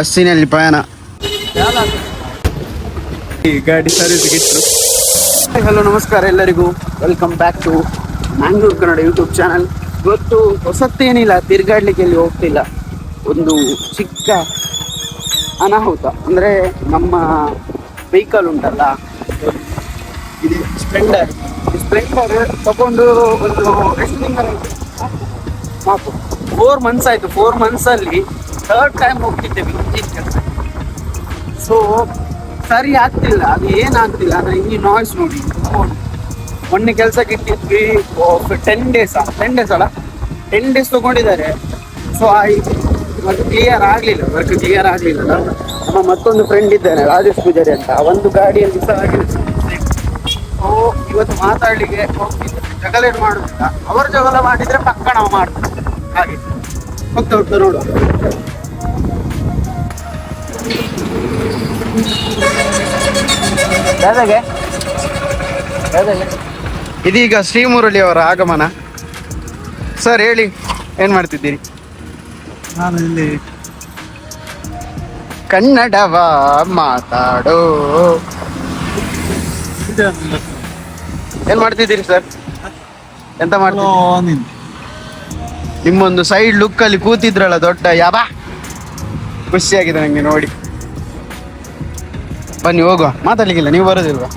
ಬಸ್ಸಿನಲ್ಲಿ ಪ್ರಯಾಣ. ಈ ಗಾಡಿ ಸರ್ವಿಸ್ಗೆ ಇಟ್ಟರು ಹಲೋ ನಮಸ್ಕಾರ ಎಲ್ಲರಿಗೂ. Welcome back to Mangalore Kannada YouTube channel ಇವತ್ತು ಹೊಸತ್ತೇನಿಲ್ಲ ತಿರ್ಗಾಡ್ಲಿಕ್ಕೆ ಎಲ್ಲಿ ಹೋಗ್ತಿಲ್ಲ. ಒಂದು ಚಿಕ್ಕ ಅನಾಹುತ. ಅಂದರೆ ನಮ್ಮ ವೆಹಿಕಲ್ ಉಂಟಲ್ಲ. ಇದು ಸ್ಪ್ಲೆಂಡರ್ ಸ್ಪ್ಲೆಂಡರ್ ತಗೊಂಡು ಒಂದು ಎಷ್ಟು ಫೋರ್ ಮಂತ್ಸ್ ಆಯ್ತು. ಫೋರ್ ಮಂತ್ಸ್ ಅಲ್ಲಿ ಥರ್ಡ್ ಟೈಮ್ ಹೋಗ್ತಿದ್ದೇವೆ ಇಂಜಿನ್ ಕೆಲಸ ಸೊ ಸರಿ ಆಗ್ತಿಲ್ಲ, ಅದು ಏನಾಗ್ತಿಲ್ಲ, ಅಂದ್ರೆ ಇಂಜಿನ್ ನಾಯ್ಸ್ ನೋಡಿ ಮೊನ್ನೆ ಕೆಲಸಕ್ಕೆ ಇಟ್ಟಿದ್ವಿ ಟೆನ್ ಡೇಸ್ ಟೆನ್ ಡೇಸ್ ಅಲ್ಲ? ಟೆನ್ ಡೇಸ್ ತೊಗೊಂಡಿದ್ದಾರೆ. ಸೊ ವರ್ಕ್ ಕ್ಲಿಯರ್ ಆಗಲಿಲ್ಲ ವರ್ಕ್ ಕ್ಲಿಯರ್ ಆಗಲಿಲ್ಲ. ನಮ್ಮ ಮತ್ತೊಂದು ಫ್ರೆಂಡ್ ಇದ್ದಾನೆ, ರಾಜೇಶ್ ಪೂಜಾರಿ ಅಂತ ಆ ಒಂದು ಗಾಡಿಯಲ್ಲಿ ಸಹ ಸೊ ಇವತ್ತು ಮಾತಾಡಲಿಕ್ಕೆ ಹೋಗ್ತಿದ್ದೆ. ಜಗಳ ಮಾಡುದಿಲ್ಲ. ಅವರು ಜಗಳ ಮಾಡಿದರೆ ಪಕ್ಕ ನಾವು ಮಾಡ್ತೀವಿ. ಹಾಗೆ. ಹೋಗ್ತಾ ಹೋಗ್ತಾ ನೋಡುವ. ಯಾವ್ದಾಗೆ? ಯಾವ್ದಾಗೆ? ಇದೀಗ ಶ್ರೀಮುರಳಿ ಅವರ ಆಗಮನ. ಸರ್ ಹೇಳಿ ಏನ್ ಮಾಡ್ತಿದ್ದೀರಿ? ನಾನು ಇಲ್ಲಿ ಕನ್ನಡವ ಮಾತಾಡೋ. ಏನ್ ಮಾಡ್ತಿದ್ದೀರಿ ಸರ್? ಎಂತ ಮಾಡ್ತೀನಿ ನಿಮ್ಮೊಂದು ಸೈಡ್ ಲುಕ್ ಅಲ್ಲಿ ಕೂತಿದ್ರಲ್ಲ ದೊಡ್ಡ ಯಾಬ? ಖುಷಿಯಾಗಿದೆ ನನಗೆ ನೋಡಿ. ಬನ್ನಿ, ಹೋಗುವ. ಮಾತಾಡ್ಲಿಕ್ಕಿಲ್ಲ, ನೀವು ಬರೋದಿಲ್ವಾ?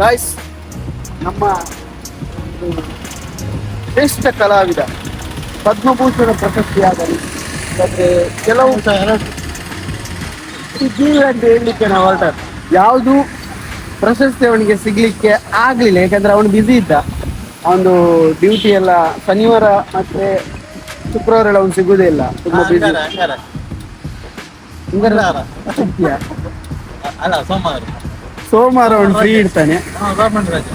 ಗಾಯ್ಸ್ ನಮ್ಮ ಶ್ರೇಷ್ಠ ಕಲಾವಿದ, ಪದ್ಮಭೂಷಣ ಪ್ರಶಸ್ತಿಯಾಗಲಿ. ಮತ್ತೆ ಕೆಲವು ಸಹ ಅಂತ ಹೇಳಲಿಕ್ಕೆ ನಾವು ಹೊರಟ ಯಾವುದು ಪ್ರಶಸ್ತಿ ಅವನಿಗೆ ಸಿಗ್ಲಿಕ್ಕೆ ಆಗ್ಲಿಲ್ಲ, ಯಾಕಂದ್ರೆ ಅವನು ಬ್ಯುಸಿ ಇದ್ದ. ಅವನು ಡ್ಯೂಟಿ ಎಲ್ಲ ಶನಿವಾರ ಮತ್ತೆ ಶುಕ್ರವಾರ ಎಲ್ಲ ಒಂದು ಸಿಗುದೇ ಇಲ್ಲ. ತುಂಬಾ ಬಿಸಿ ಸೋಮವಾರ. ಅವನು ಫ್ರೀ ಇರ್ತಾನೆ.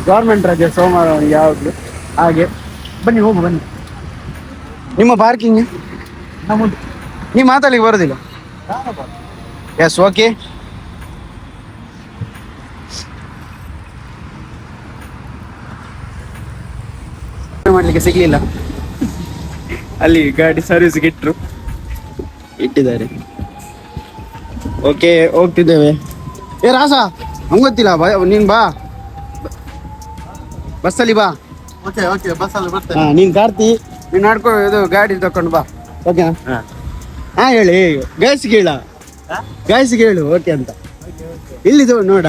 ಗೌರ್ಮೆಂಟ್ ರಜೆ. ಸೋಮವಾರ ಅವನು ಯಾವಾಗಲೂ ಹಾಗೆ. ಬನ್ನಿ ಹೋಗು ಬನ್ನಿ. ನಿಮ್ಮ ಪಾರ್ಕಿಂಗ್ ನಮ್ಮದು. ನೀವು ಮಾತಾಡ್ಲಿಕ್ಕೆ ಬರೋದಿಲ್ಲ? ಎಸ್ ಓಕೆ ಮಾಡ್ಲಿಕ್ಕೆ ಸಿಗ್ಲಿಲ್ಲ. ಅಲ್ಲಿ ಗಾಡಿ ಸರ್ವಿಸ್ಗೆ ಇಟ್ರು. ಇಟ್ಟಿದ್ದಾರೆ. ಓಕೆ ಹೋಗ್ತಿದ್ದೇವೆ. ಏ ರಾಸ ಹಂಗೆ ಗೊತ್ತಿಲ್ಲ ಬಾ ನೀನ್ ಬಾ. ಬಸ್ಸಲ್ಲಿ ಬಾ. ಓಕೆ ಓಕೆ ಬಸ್ಸಲ್ಲಿ ಅಲ್ಲಿ ಬರ್ತೇನೆ ನೀನ್ ಕಾರ್ತಿ. ನೀನ್ ನಡ್ಕೊ ಇದು ಗಾಡಿ ತಕೊಂಡು ಬಾ. ಓಕೆ ಹಾ. ಹಾ ಹೇಳಿ ಗೈಸ್ ಕೇಳ ಹಾ? ಕೇಳು ಹೇಳು ಓಕೆ ಅಂತ. ಇಲ್ಲಿದು ನೋಡ.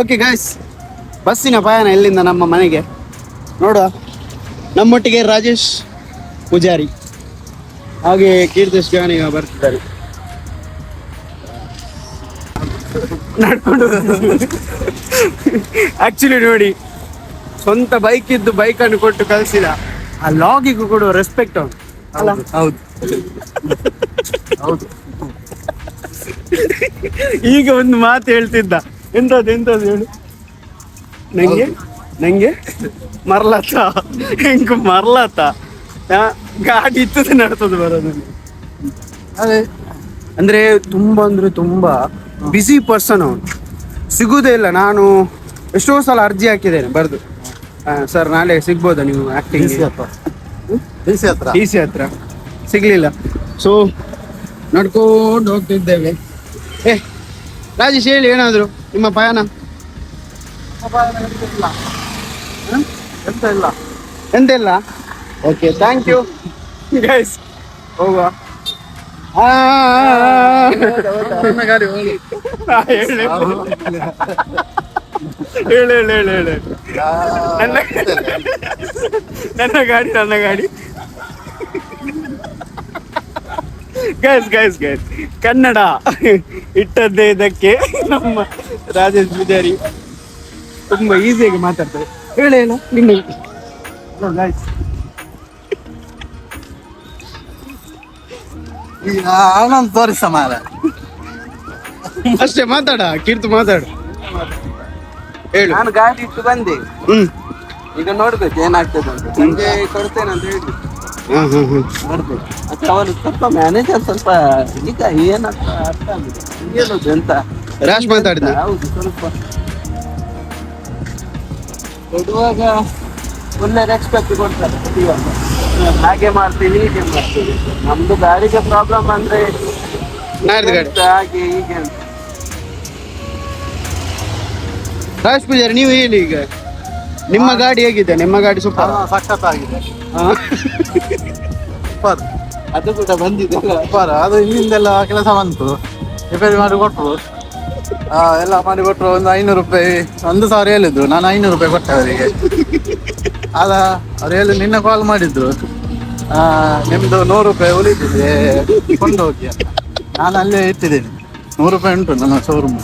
ಓಕೆ ಗೈಸ್ ಬಸ್ಸಿನ ಪಯಣ ಇಲ್ಲಿಂದ ನಮ್ಮ ಮನೆಗೆ? ನೋಡುವ. ನಮ್ಮೊಟ್ಟಿಗೆ ರಾಜೇಶ್ ಪೂಜಾರಿ ಹಾಗೆ ಕೀರ್ತೇಶ್ ಗಾಣಿ ಬರ್ತಿದ್ದಾರೆ. ನಡ್ಕೊಂಡು. ಆಕ್ಚುಲಿ ನೋಡಿ ಸ್ವಂತ ಬೈಕ್ ಇದ್ದು ಬೈಕ್ ಅನ್ನು ಕೊಟ್ಟು ಕಳಿಸಿದ. ಆ ಲಾಗಿಗೂ ಕೂಡ ರೆಸ್ಪೆಕ್ಟ್ ಅವನು. ಅಲ್ಲ. ಹೌದು ಹೌದು. ಈಗ ಒಂದು ಮಾತು ಹೇಳ್ತಿದ್ದ. ಎಂತದ್ದು ಎಂತದ್ದು ಹೇಳು. ನಂಗೆ? ನಂಗೆ ಮರ್ಲತ್ತ ಹೆಂಗ ಮರ್ಲತ್ತ. ಗಾಡಿ ಇತ್ತದೆ ನಡ್ತದ ಬರೋದು ಅದೇ. ಅಂದ್ರೆ ತುಂಬಾ ಅಂದ್ರೆ ತುಂಬಾ ಬಿಸಿ ಪರ್ಸನ್ ಅವನು. ಸಿಗುವುದೇ ಇಲ್ಲ ನಾನು ಎಷ್ಟೋ ಸಲ ಅರ್ಜಿ ಹಾಕಿದ್ದೇನೆ ಬರ್ದು. ಸರ್ ನಾಳೆ ಸಿಗ್ಬೋದಾ ನೀವು ಆಕ್ಟಿಂಗ್ ಡಿ ಸಿ ಹತ್ರ. ಡಿ ಸಿ ಹತ್ರ. ಡಿ ಸಿ ಹತ್ರ. ಸಿಗ್ಲಿಲ್ಲ. ಸೊ ನಡ್ಕೊಂಡು ಹೋಗ್ತಿದ್ದೇವೆ. ಏ ರಾಜೇಶ್ ಹೇಳಿ ಏನಾದ್ರು ನಿಮ್ಮ ಪಯಣ? ಎಂತ ಇಲ್ಲ. ಎಂತ ಇಲ್ಲ? ಓಕೆ ಥ್ಯಾಂಕ್ ಯು ಗೈಸ್ ಹೋಗುವ. ಗಾಡಿ ಹೇಳು. ಹೇಳು ಹೇಳು ಹೇಳು ನನ್ನ ನನ್ನ ಗಾಡಿ ನನ್ನ ಗಾಡಿ. ಗೈಸ್ ಗೈಸ್ ಗೈಸ್ ಕನ್ನಡ ಇಟ್ಟದ್ದೇ ಇದಕ್ಕೆ ನಮ್ಮ ರಾಜೇಶ್ ಪೂಜಾರಿ ತುಂಬಾ ಈಸಿಯಾಗಿ ಮಾತಾಡ್ತಾರೆ. ಹೇಳಿ ಹೇಳು. ನಿನ್ನ ಆನಂದ್ ತೋರಿಸ ಮಾರ. ಅಷ್ಟೇ ಮಾತಾಡ ಕೀರ್ತಿ ಮಾತಾಡು. ಹೇಳು. ನಾನು ಗಾಡಿ ಇಟ್ಟು ಬಂದೆ. ಹ್ಮ್. ಈಗ ನೋಡ್ಬೇಕು ಏನಾಗ್ತದೆ ಅಂತ. ಸಂಜೆ ಕೊಡ್ತೇನೆ ಅಂತ ಹೇಳಿದ್ರು ಹ್ಮ್ ಹ್ಮ್ ಹ್ಮ್. ನೋಡ್ಬೇಕು. ಮತ್ತೆ ಅವನು ಸ್ವಲ್ಪ ಮ್ಯಾನೇಜರ್ ಸ್ವಲ್ಪ ಈಗ ಏನಂತ ಅರ್ಥ ಆಗಿದೆ ಅಂತ. ಎಂತ ರಾಶ್ ಮಾತಾಡಿದ ಹೌದು ಸ್ವಲ್ಪ. ಕೊಡುವಾಗ ಒಳ್ಳೆ ರೆಸ್ಪೆಕ್ಟ್ ಕೊಡ್ತಾರೆ ಪ್ರತಿಯೊಬ್ಬ ಹಾಗೆ ಮಾಡ್ತೀವಿ ಹೀಗೆ ಮಾಡ್ತೀವಿ ನಮ್ದು ಗಾಡಿಗೆ ಪ್ರಾಬ್ಲಮ್ ಅಂದ್ರೆ. ಹಾಗೆ ಹೀಗೆ ಅಂತ. ರಾಜ್ ಪೂಜಾರಿ ನೀವು ಹೇಳಿ ಈಗ. ನಿಮ್ಮ ಗಾಡಿ ಹೇಗಿದೆ? ನಿಮ್ಮ ಗಾಡಿ ಸೂಪರ್ ಸಖತ್ತಾಗಿದೆ ಸೂಪರ್. ಅದು ಕೂಡ ಬಂದಿದೆ. ಸೂಪರ್. ಅದು ಹಿಂದಿಂದೆಲ್ಲ ಕೆಲಸ ಬಂತು. ರಿಪೇರಿ ಮಾಡಿ ಕೊಟ್ರು. ಆ, ಎಲ್ಲ ಮಾಡಿ ಕೊಟ್ಟರು ಒಂದು ಐನೂರು ರೂಪಾಯಿ. ಒಂದು ಸಾವಿರ ಹೇಳಿದ್ರು. ನಾನು ಐನೂರು ರೂಪಾಯಿ ಕೊಟ್ಟೆ ಅವರಿಗೆ. ಅದ ಅವ್ರು ಹೇಳಿ ನಿನ್ನೆ ಕಾಲ್ ಮಾಡಿದ್ರು. ನಿಮ್ದು ನೂರು ರೂಪಾಯಿ ಉಳಿದಿದೆ. ಕೊಂಡು ಹೋಗಿ ಅಂತ. ನಾನು ಅಲ್ಲೇ ಇಟ್ಟಿದ್ದೀನಿ. ನೂರು ರೂಪಾಯಿ ಉಂಟು ನನ್ನ ಶೋರೂಮ್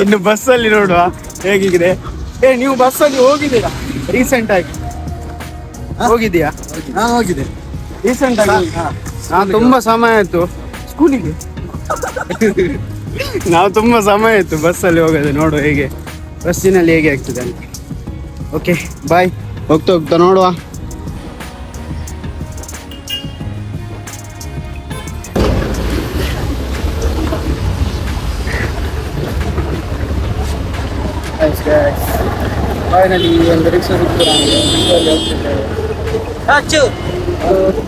ಇನ್ನು ಬಸ್ ಬಸ್ಸಲ್ಲಿ ನೋಡುವ. ಹೇಗಿದೆ ಏ ನೀವು ಬಸ್ಸಲ್ಲಿ ಹೋಗಿದ್ದೀರಾ? ರೀಸೆಂಟ್ ಆಗಿ. ಹೋಗಿದ್ಯಾ ನಾನು ಹೋಗಿದೆ ರೀಸೆಂಟ್ ಆಗಿ ಹಾ. ನಾನು ತುಂಬಾ ಸಮಯ ಆಯ್ತು. ಸ್ಕೂಲಿಗೆ? ನಾವು ತುಂಬಾ ಸಮಯ ಆಯ್ತು ಬಸ್ಸಲ್ಲಿ ಹೋಗೋದು ನೋಡು ಹೇಗೆ ಬಸ್ಸಿನಲ್ಲಿ ಹೇಗೆ ಆಗ್ತದೆ ಅಂತ. ಓಕೆ ಬಾಯ್ ಹೋಗ್ತಾ ಹೋಗ್ತಾ ನೋಡುವ. ಫೈನಲಿ ಒಂದು ರಿಕ್ಷಾ.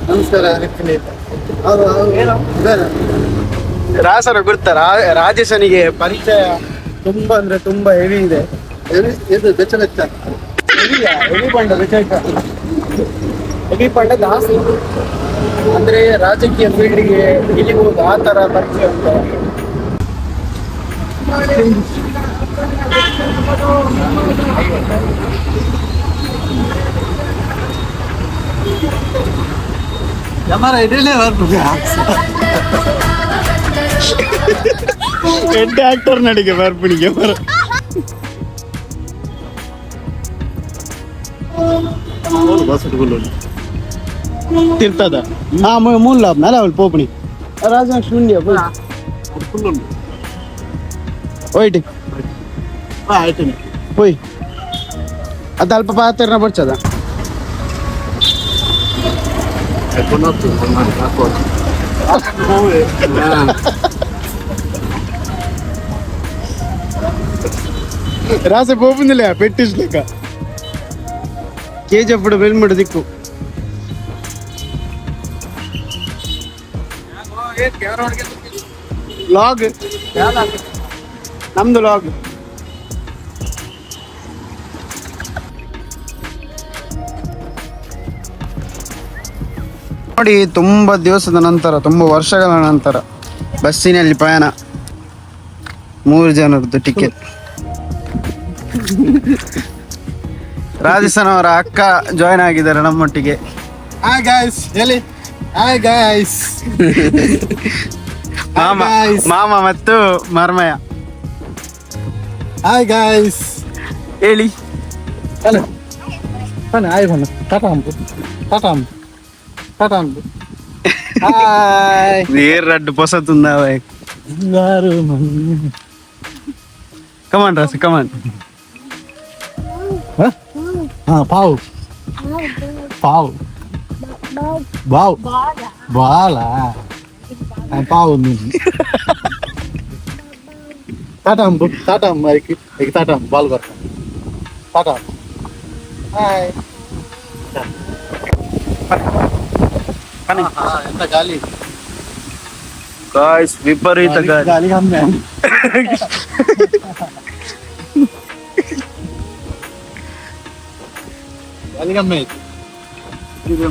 ನಮಸ್ಕಾರ ರಾಸರ ಗುರ್ತ ರಾಜೇಶನಿಗೆ ಪರಿಚಯ ತುಂಬಾ ಅಂದ್ರೆ ತುಂಬಾ ಹೆವಿ ಇದೆ. ಬೆಚ್ಚ ಬೆಚ್ಚ. ಹೆವಿ ಪಂಡ ಹೆವಿ ಪಂಡ ಜಾಸ್ತಿ ಅಂದ್ರೆ ರಾಜಕೀಯ ಫೀಲ್ಡ್ಗೆ ಇಳಿಬಹುದು ಆ ತರ ಪರಿಚಯ ಉಂಟು? ಇಡೀನೇ ಬರ್ತದೆ ಹೆಡ್ ಆಕ್ಟರ್ ನಡಿಗೆ ಬರ್ಪಿಣಿಗೆ ಬರ ಬಸ್ ಇಟ್ಕೊಳ್ಳಿ ತಿರ್ತದ ಹಾ ಮೂಲ ಲಾಭ ನಲ ಅವಳು ಪೋಪಣಿ ರಾಜ ಶೂನ್ಯ ಫುಲ್ ಉಂಟು ಹೋಯ್ಟ್ ಹಾ È condotto in comando la cosa. రాసే పోతుందిలే పెట్టించలేక. కేజీ అప్పుడు వెళ్ళమడు దిక్కు. లాగ్. నమ్దు లాగ్. ನೋಡಿ ತುಂಬ ದಿವಸದ ನಂತರ ತುಂಬ ವರ್ಷಗಳ ನಂತರ ಬಸ್ಸಿನಲ್ಲಿ ಪ್ರಯಾಣ. ಮೂರು ಜನರದ್ದು ಟಿಕೆಟ್ ರಾಜಸ್ಥಾನ ಅವರ ಅಕ್ಕ ಜಾಯ್ನ್ ಆಗಿದ್ದಾರೆ ನಮ್ಮೊಟ್ಟಿಗೆ. ಹಾಯ್ ಗಾಯ್ಸ್ ಹಾಯ್ ಗಾಯ್ಸ್ ಮಾಮ. ಮಾಮ ಮತ್ತು ಮರ್ಮಯ. ಹಾಯ್ ಗಾಯ್ಸ್ ಹೇಳಿ. ಹಲೋ ಹಾಯ್ ಬಣ್ಣ ಟಾಟಾ ಅಂಬು ಟಾಟಾ ಅಂಬು టాటా అండి హాయ్ నీరు రెడ్ పొసతుందా బాయ్ బంగారు కమాన్ రాసి కమాన్ పావు పావు బావు బాలా పావు టాటా అంబు టాటా అమ్మాయికి ఇక టాటా బాల్ కొడతాం టాటా హాయ్ ಎಂತ ಗಾಲಿ? ಗಾಯ್ಸ್ ವಿಪರೀತ ಗಾಳಿ ಗಾಲಿ. ಕಮ್ಮಿ ಗಾಲಿ ಆಯ್ತು. ಇದೆ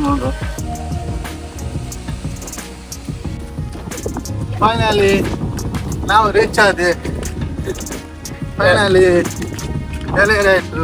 ಫೈನಲಿ ನಾವು ರೀಚ್ ಆದೆ. ಫೈನಲಿ ಎಲೆ ಎಲೆ ಆಯ್ತು.